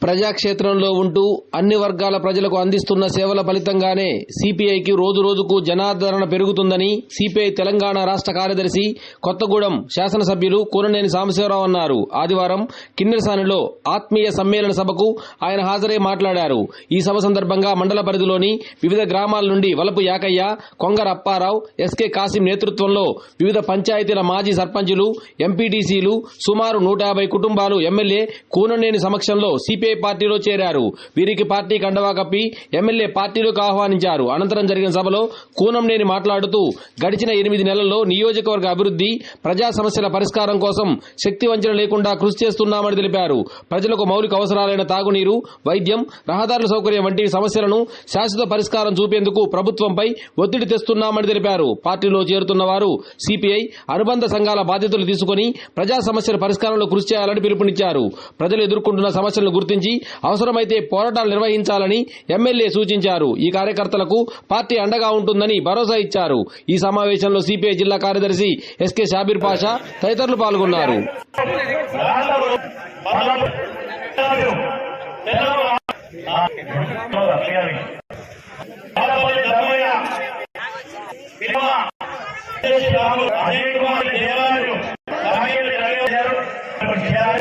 ప్రజాక్షేత్రంలో ఉంటూ అన్ని వర్గాల ప్రజలకు అందిస్తున్న సేవల ఫలితంగానే సిపిఐకి రోజు రోజుకు జనాదరణ పెరుగుతుందని సిపిఐ తెలంగాణ రాష్ట్ర కార్యదర్శి కొత్తగూడెం శాసనసభ్యులు కూననేని సాంబశివరావు అన్నారు. ఆదివారం కిన్నెరసానిలో ఆత్మీయ సమ్మేళన సభకు ఆయన హాజరై మాట్లాడారు. ఈ సభ సందర్భంగా మండల పరిధిలోని వివిధ గ్రామాల నుండి వలపు యాకయ్య కొంగర అప్పారావు ఎస్కే కాసిం నేతృత్వంలో వివిధ పంచాయతీల మాజీ సర్పంచులు ఎంపీటీసీలు సుమారు నూట యాభై కుటుంబాలు ఎమ్మెల్యే కూననేని సమక్షంలో సిపిఐ పార్టీలో చేరారు. వీరికి పార్టీ కండవా కప్పి ఎమ్మెల్యే పార్టీలోకి ఆహ్వానించారు. అనంతరం జరిగిన సభలో కూనంనేని మాట్లాడుతూ గడిచిన ఎనిమిది నెలల్లో నియోజకవర్గ అభివృద్ధి ప్రజా సమస్యల పరిష్కారం కోసం శక్తి వంచన లేకుండా కృషి చేస్తున్నామని తెలిపారు. ప్రజలకు మౌలిక అవసరాలైన తాగునీరు వైద్యం రహదారుల సౌకర్యం వంటి సమస్యలను శాశ్వత పరిష్కారం చూపేందుకు ప్రభుత్వంపై ఒత్తిడి తెస్తున్నామని తెలిపారు. పార్టీలో చేరుతున్న వారు సిపిఐ అనుబంధ సంఘాల బాధ్యతలు తీసుకుని ప్రజా సమస్యల పరిష్కారంలో కృషి చేయాలని పిలుపునిచ్చారు. ప్రజలు ఎదుర్కొంటున్న సమస్యలను గుర్తించి అవసరమైతే పోరాటాలు నిర్వహించాలని ఎమ్మెల్యే సూచించారు. ఈ కార్యకర్తలకు పార్టీ అండగా ఉంటుందని భరోసా ఇచ్చారు. ఈ సమావేశంలో సిపిఐ జిల్లా కార్యదర్శి ఎస్కే షాబీర్ పాషా తదితరులు పాల్గొన్నారు. బాలపల్లి